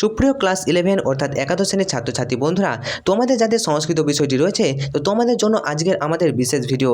সুপ্রিয় class eleven অর্থাৎ একাদশ শ্রেণির ছাত্রছাত্রী বন্ধুরা, তোমাদের যাদের সংস্কৃত বিষয়টি রয়েছে, তো তোমাদের জন্য আজকের আমাদের বিশেষ ভিডিও।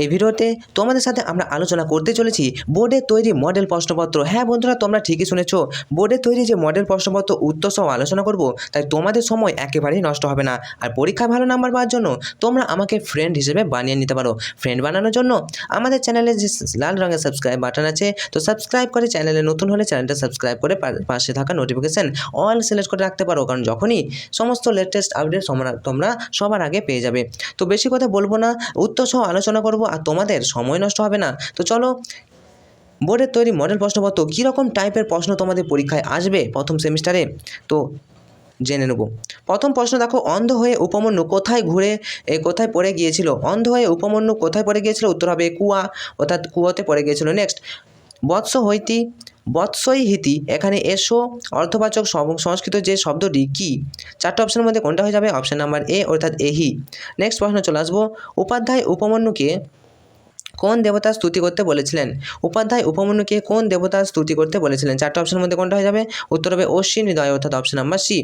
এই ভিডিওতে তোমাদের সাথে আমরা আলোচনা করতে চলেছি বোর্ডের তৈরি মডেল প্রশ্নপত্র। হ্যাঁ বন্ধুরা, তোমরা ঠিকই শুনেছো বোর্ডের তৈরি যে মডেল প্রশ্নপত্র উত্তর সহ আলোচনা করব, তাই তোমাদের সময় একেবারেই নষ্ট হবে না। আর পরীক্ষায় ভালো নাম্বার পাওয়ার জন্য তোমরা আমাকে ফ্রেন্ড হিসেবে বানিয়ে নিতে পারো। ফ্রেন্ড বানানোর জন্য আমাদের চ্যানেলে যে লাল রঙের সাবস্ক্রাইব বাটন আছে, তো সাবস্ক্রাইব করে চ্যানেলে নতুন হলে চ্যানেলটা সাবস্ক্রাইব করে পাশে থাকা নোটিফিকেশান অল সিলেক্ট করে রাখতে পারো, কারণ যখনই সমস্ত লেটেস্ট আপডেট তোমরা সবার আগে পেয়ে যাবে। তো বেশি কথা বলব না, উত্তর সহ আলোচনা করব আর তোমাদের সময় নষ্ট হবে না। তো চলো, বোর্ডের তৈরি মডেল প্রশ্নপত্র কীরকম টাইপের প্রশ্ন তোমাদের পরীক্ষায় আসবে প্রথম সেমিস্টারে তো জেনে নেব। প্রথম প্রশ্ন দেখো, অন্ধ হয়ে উপমন্য কোথায় ঘুরে কোথায় পড়ে গিয়েছিল? অন্ধ হয়ে উপমন্য কোথায় পড়ে গিয়েছিল? উত্তর হবে কুয়া, অর্থাৎ কুয়াতে পড়ে গিয়েছিল। নেক্সট বৎস হইতি বৎসই হিতি এখানে এসো অর্থবাচক সংস্কৃত যে শব্দটি কি? চারটে অপশনের মধ্যে কোনটা হয়ে যাবে? অপশন নাম্বার এ অর্থাৎ এহি। নেক্সট প্রশ্ন চলে আসব। উপাধ্যায় উপমন্যুকে কোন দেবতার স্তুতি করতে বলেছিলেন? উপাধ্যায় উপমন্যুকে কোন দেবতার স্তুতি করতে বলেছিলেন? চারটে অপশনের মধ্যে কোনটা হয়ে যাবে? উত্তর হবে অশ্বিনী দয় অর্থাৎ অপশন নাম্বার সি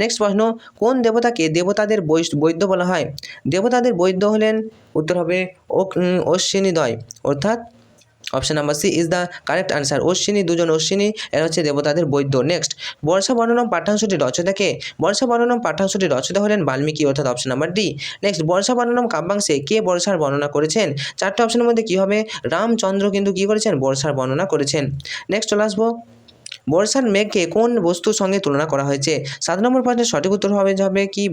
নেক্সট প্রশ্ন, কোন দেবতাকে দেবতাদের বৈদ্য বলা হয়? দেবতাদের বৈদ্য হলেন, উত্তর হবে অশ্বিনী দয় অর্থাৎ option number C is the correct answer Ashwini, দুজন অশ্বিনী, এরা হচ্ছে দেবতাদের বৈদ্য। নেক্সট বর্ষা বর্ণনম পাঠ্যাংশটি রচনাকে বর্ষা বর্ণনম পাঠ্যাংশটি রচনা হলেন বাল্মীকি, অর্থাৎ অপশন নাম্বার ডি নেক্সট বর্ষা বর্ণনম কাব্যাংশে কে বর্ষার বর্ণনা করেছেন? চারটে অপশানের মধ্যে কী হবে? রামচন্দ্র কিন্তু কী করেছেন? বর্ষার বর্ণনা করেছেন। নেক্সট চলে আসব বর্ষার মেঘকে কোন বস্তুর সঙ্গে তুলনা করা হয়েছে? সাত নম্বর প্রশ্নের সঠিক উত্তর হবে হবে কি?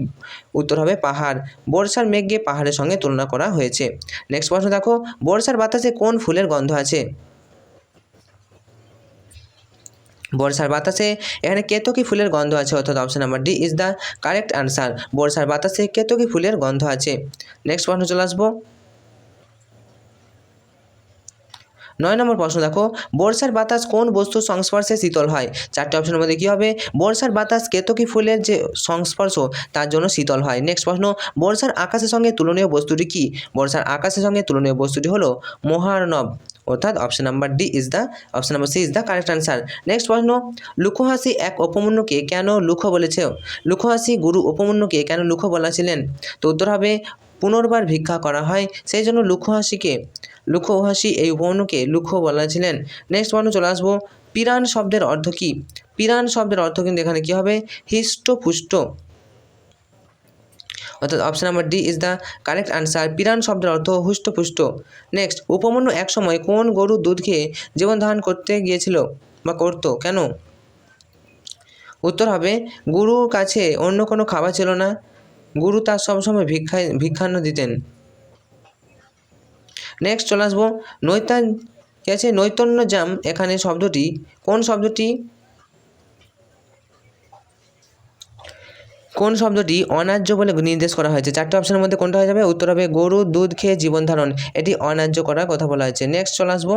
উত্তর হবে পাহাড়। বর্ষার মেঘকে পাহাড়ের সঙ্গে তুলনা করা হয়েছে। নেক্সট প্রশ্ন দেখো বর্ষার বাতাসে কোন ফুলের গন্ধ আছে? বর্ষার বাতাসে এখানে কেতকী ফুলের গন্ধ আছে, অর্থাৎ option number D is the correct answer বর্ষার বাতাসে কেতকী ফুলের গন্ধ আছে। নেক্সট প্রশ্ন চলে আসব। নয় নম্বর প্রশ্ন দেখো, বর্ষার বাতাস কোন বস্তুর সংস্পর্শে শীতল হয়? চারটে অপশনের মধ্যে কী হবে? বর্ষার বাতাস কেতকী ফুলের যে সংস্পর্শ, তার জন্য শীতল হয়। নেক্সট প্রশ্ন, বর্ষার আকাশের সঙ্গে তুলনীয় বস্তুটি কী? বর্ষার আকাশের সঙ্গে তুলনীয় বস্তুটি হলো মহার্ণব। অর্থাৎ option number D is the option number C is the correct answer next প্রশ্ন, লুকোহাসি এক অপমন্যুকে কেন লুকো বলেছে? লুকোহাসি গুরু অপমন্যুকে কেন লুকো বলেছিলেন? তো উত্তর হবে পুনর্বার ভিক্ষা করা হয়। সেই জন্য লুকোহাসিকে লুকোহাসি এই উপমন্যুকে লুকো বলেছিলেন। নেক্সট প্রশ্ন চলে আসব। পিরান শব্দের অর্থ কী? পিরান শব্দের অর্থ কিন্তু এখানে কী হবে? হিষ্টপুষ্ট। অর্থাৎ option number D is the correct answer পিরান শব্দের অর্থ হুষ্টপুষ্ট। নেক্সট উপমন্যু একসময় কোন গরুর দুধ খেয়ে জীবন ধারণ করতে গিয়েছিল বা করতো? কেন? উত্তর হবে, গুরুর কাছে অন্য কোনো খাবার ছিল না। গুরু তার সবসময় ভিক্ষায় ভিক্ষান্ন দিতেন। নেক্সট চলে আসব। নৈতান, কি আছে? নৈতন্য জাম, এখানে শব্দটি, কোন শব্দটি? কোন শব্দটি অন্যায্য বলে নির্দেশ করা হয়েছে? চারটে অপশনের মধ্যে কোনটা হয়ে যাবে? উত্তর হবে, গরু দুধ খেয়ে জীবন ধারণ। এটি অন্যায্য করার কথা বলা হয়েছে। নেক্সট চলে আসব।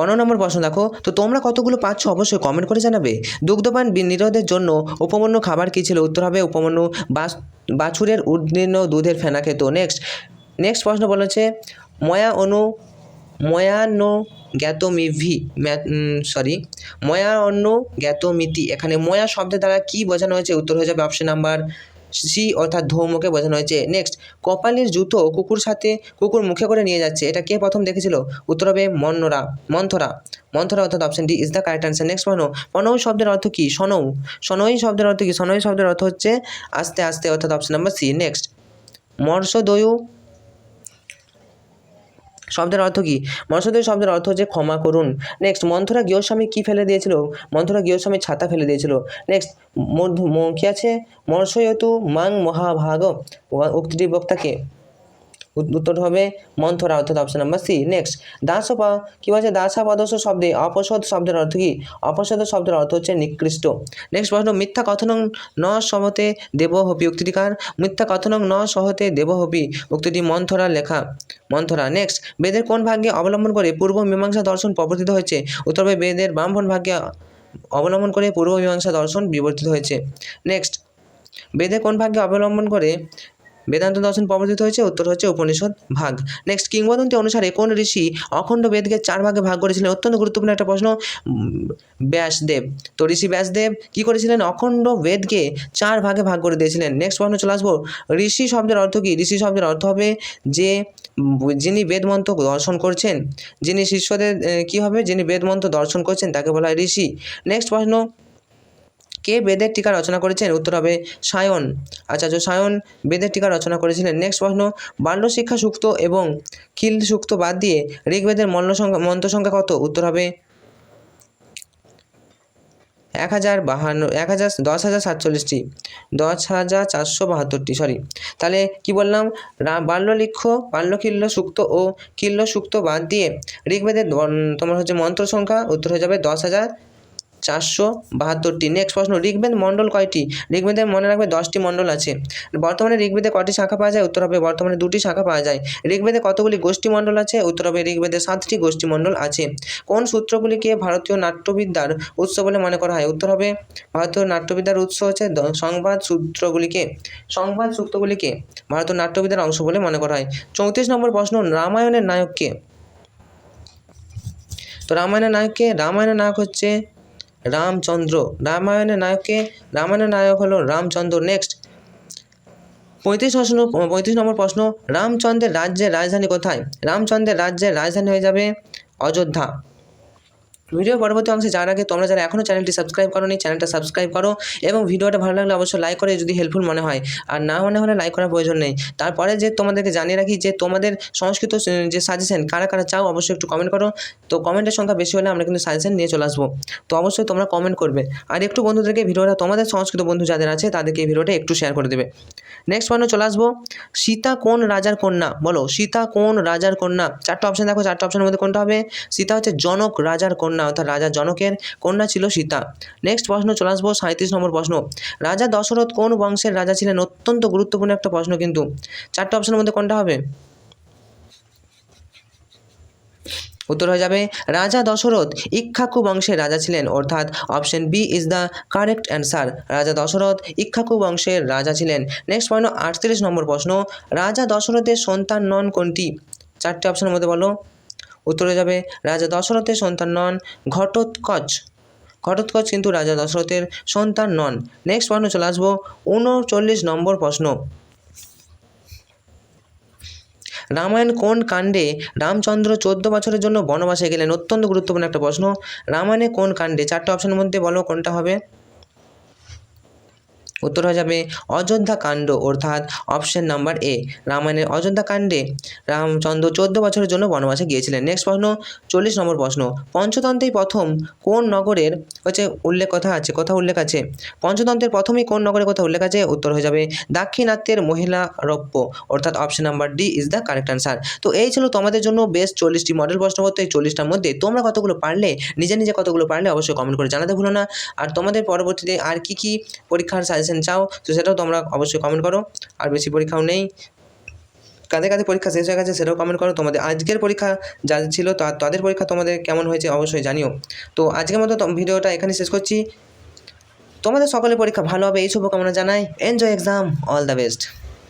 পনেরো নম্বর প্রশ্ন দেখো, তো তোমরা কতগুলো পাচ্ছ অবশ্যই কমেন্ট করে জানাবে। দুগ্ধপান নিরোধের জন্য উপমন্য খাবার কী ছিল? উত্তর হবে উপমন্য বাছুরের উদ্দীর্ণ দুধের ফেনা খেত। নেক্সট নেক্সট প্রশ্ন বলেছে ময়া অনু ময়ান্ন জ্ঞাতমিভি সরি ময়া অন্য জ্ঞাতমিতি এখানে ময়া শব্দের দ্বারা কী বোঝানো হয়েছে? উত্তর হয়ে যাবে অপশন নাম্বার সি অর্থাৎ ধৌমকে বোঝানো হয়েছে। নেক্সট কপালের জুতো কুকুর সাথে কুকুর মুখে করে নিয়ে যাচ্ছে। এটা কে প্রথম দেখেছিল? উত্তর হবে মন্নরা, মন্থরা। মন্থরা অর্থাৎ option D is the correct answer next প্রশ্ন পনৌ শব্দের অর্থ কী? সনৌ। সনৈ শব্দের অর্থ কী? সনৈ শব্দের অর্থ হচ্ছে আস্তে আস্তে অর্থাৎ অপশন নাম্বার সি নেক্সট মর্ষদয়ু শব্দের অর্থ কী? মর্ষদয় শব্দের অর্থ হচ্ছে ক্ষমা করুন। নেক্সট মন্থরা গৃহস্বামী কী ফেলে দিয়েছিল? মন্থরা গৃহস্বামী ছাতা ফেলে দিয়েছিল। নেক্সট মধ্য কী আছে? মর্ষয়তু মাং মহাভাগ। উক্তিটি বক্তাকে উত্তর হবে মন্থরা, অর্থাৎ অপশন নাম্বার সি নেক্সট দাসপা, কী বলছে? দাসাপদস শব্দে অপসদ শব্দের অর্থ কী? অপসদ শব্দের অর্থ হচ্ছে নিকৃষ্ট। নেক্সট প্রশ্ন, মিথ্যা কথনং ন সহতে দেবহপি উক্তিটি কার? মিথ্যা কথনং ন সহতে দেবহপি উক্তিটি মন্থরা লেখা। মন্থরা নেক্সট বেদের কোন ভাগ্যে অবলম্বন করে পূর্ব মীমাংসা দর্শন প্রবর্তিত হয়েছে? উত্তর হবে বেদের ব্রাহ্মণ ভাগ্যে অবলম্বন করে পূর্ব মীমাংসা দর্শন বিবর্তিত হয়েছে। নেক্সট বেদে কোন ভাগ্যে অবলম্বন করে বেদান্ত দর্শন প্রবর্তিত হয়েছে, উত্তর হচ্ছে উপনিষদ ভাগ। নেক্সট কিংবদন্তি অনুসারে কোন ঋষি অখণ্ড বেদকে চার ভাগে ভাগ করেছিলেন? অত্যন্ত গুরুত্বপূর্ণ একটা প্রশ্ন ব্যাসদেব। তো ঋষি ব্যাসদেব কী করেছিলেন? অখণ্ড বেদকে চার ভাগে ভাগ করে দিয়েছিলেন। নেক্সট প্রশ্ন চলে আসব, ঋষি শব্দের অর্থ কী? ঋষি শব্দের অর্থ হবে যে যিনি বেদমন্ত্র দর্শন করছেন, যিনি শিষ্যদের কী হবে? যিনি বেদমন্ত্র দর্শন করছেন, তাকে বলা হয় ঋষি। নেক্সট প্রশ্ন কে বেদের টিকা রচনা করেছেন? উত্তর হবে সায়ন আচার্য। সায়ন বেদের টিকা রচনা করেছিলেন। নেক্সট প্রশ্ন, বাল্য শিক্ষা সুক্ত এবং খিল সুক্ত বাদ দিয়ে ঋগ্বেদের মল্ল সংখ্যা, মন্ত্র সংখ্যা কত? উত্তর হবে এক হাজার বাহান্ন, এক হাজার দশ হাজার সাতচল্লিশটি, দশ হাজার চারশো বাহাত্তরটি সরি তাহলে কি বললাম? বাল্যলিক্ষ বাল্যকিল্য সুক্ত ও কিল্য সুক্ত বাদ দিয়ে ঋগ্বেদের তোমার হচ্ছে মন্ত্র সংখ্যা, উত্তর হয়ে যাবে দশ হাজার চারশো বাহাত্তরটি। নেক্সট প্রশ্ন, ঋগ্বেদ মণ্ডল কয়টি? ঋগ্বেদের মনে রাখবে দশটি মণ্ডল আছে। বর্তমানে ঋগ্বেদে কটি শাখা পাওয়া যায়? উত্তর হবে বর্তমানে দুটি শাখা পাওয়া যায়। ঋগ্বেদে কতগুলি গোষ্ঠী মণ্ডল আছে? উত্তর হবে ঋগ্বেদে সাতটি গোষ্ঠী মণ্ডল আছে। কোন সূত্রগুলিকে ভারতীয় নাট্যবিদ্যার উৎস বলে মনে করা হয়? উত্তর হবে ভারতীয় নাট্যবিদ্যার উৎস হচ্ছে সংবাদ সূত্রগুলিকে সংবাদ সূত্রগুলিকে ভারতীয় নাট্যবিদ্যার অংশ বলে মনে করা হয়। চৌত্রিশ নম্বর প্রশ্ন, রামায়ণের নায়ককে তো রামায়ণের নায়ককে রামায়ণের নায়ক হচ্ছে রামচন্দ্র। রামায়ণের নায়ককে, রামায়ণের নায়ক হলো রামচন্দ্র। নেক্সট পঁয়ত্রিশ প্রশ্ন, পঁয়ত্রিশ নম্বর প্রশ্ন, রামচন্দ্রের রাজ্যের রাজধানী কোথায়? রামচন্দ্রের রাজ্যের রাজধানী হয়ে যাবে অযোধ্যা। ভিডিও পরবর্তী অংশে যাওয়ার আগে তোমরা যারা এখনও চ্যানেলটি সাবস্ক্রাইব করোনি, চ্যানেলটা সাবস্ক্রাইব করো এবং ভিডিওটা ভালো লাগলে অবশ্যই লাইক করে যদি হেল্পফুল মনে হয়। আর না মনে হলে লাইক করার প্রয়োজন নেই। তারপরে যে তোমাদেরকে জানিয়ে রাখি যে তোমাদের সংস্কৃত যে সাজেশন কারা কারা চাও অবশ্যই একটু কমেন্ট করো। তো কমেন্টের সংখ্যা বেশি হলে আমরা কিন্তু সাজেশন নিয়ে চলে আসব। তো অবশ্যই তোমরা কমেন্ট করবে। আর একটু বন্ধুদেরকে ভিডিওটা, তোমাদের সংস্কৃত বন্ধু যাদের আছে তাদেরকে এই ভিডিওটা একটু শেয়ার করে দেবে। নেক্সট পয়েন্টে চলে আসব। সীতা কোন রাজার কন্যা? বলো, সীতা কোন রাজার কন্যা? চারটা অপশন দেখো, চারটা অপশনের মধ্যে কোনটা হবে? সীতা হচ্ছে জনক রাজার কন্যা। অর্থাৎ রাজা জনকের কন্যা ছিল সীতা। নেক্সট প্রশ্ন, চলে আসব সাঁত্রিশ নম্বর প্রশ্ন। রাজা দশরথ কোন বংশের রাজা ছিলেন? অত্যন্ত গুরুত্বপূর্ণ একটা প্রশ্ন কিন্তু। চারটা অপশনের মধ্যে কোনটা হবে? উত্তর হয়ে যাবে, রাজা দশরথ ইক্ষাকু বংশের রাজা ছিলেন। অর্থাৎ option B is the correct answer রাজা দশরথ ইক্ষাকু বংশের রাজা ছিলেন। নেক্সট পয়েন্ট আটত্রিশ নম্বর প্রশ্ন। রাজা দশরথের সন্তান নন কোনটি? চারটে অপশনের মধ্যে বলো। উত্তর যাবে রাজা দশরথের সন্তান নন ঘটোৎকচ। ঘটোৎকচ কিন্তু রাজা দশরথের সন্তান নন। নেক্সট পয়েন্ট চলে আসব উনচল্লিশ নম্বর প্রশ্ন। রামায়ণ কোন কাণ্ডে রামচন্দ্র চোদ্দ বছরের জন্য বনবাসে গেলেন? অত্যন্ত গুরুত্বপূর্ণ একটা প্রশ্ন। রামায়ণে কোন কাণ্ডে? চারটে অপশনের মধ্যে বলো কোনটা হবে। উত্তর হয়ে যাবে অযোধ্যা কাণ্ড, অর্থাৎ অপশন নাম্বার এ রামায়ণের অযোধ্যা কাণ্ডে রামচন্দ্র চোদ্দ বছরের জন্য বনবাসে গিয়েছিলেন। নেক্সট প্রশ্ন, চল্লিশ নম্বর প্রশ্ন পঞ্চতন্ত্রেই প্রথম কোন নগরের হচ্ছে উল্লেখ কথা আছে, কথা উল্লেখ আছে? পঞ্চতন্ত্রের প্রথমেই কোন নগরের কথা উল্লেখ আছে? উত্তর হয়ে যাবে দাক্ষিণাত্যের মহিলা রপ্য, অর্থাৎ option number D is the correct answer তো এই ছিল তোমাদের জন্য বেস্ট চল্লিশটি মডেল প্রশ্নপত্র এই চল্লিশটার মধ্যে তোমরা কতগুলো পারলে, নিজে নিজে কতগুলো পারলে অবশ্যই কমেন্ট করে জানাতে ভুলো না। আর তোমাদের পরবর্তীতে আর কি কি পরীক্ষার সাজেশন চাও, তো সেটাও তোমরা অবশ্যই কমেন্ট করো। আর বেশি পরীক্ষাও নেই। কাদের কাদের পরীক্ষা শেষ হয়ে গেছে, সেটাও কমেন্ট করো। তোমাদের আজকের পরীক্ষা যাদের ছিল, তা- তাদের পরীক্ষা তোমাদের কেমন হয়েছে অবশ্যই জানিও। তো আজকের মতো ভিডিওটা এখানে শেষ করছি। তোমাদের সকলের পরীক্ষা ভালো হবে, এই শুভকামনা জানাই। Enjoy exam all the best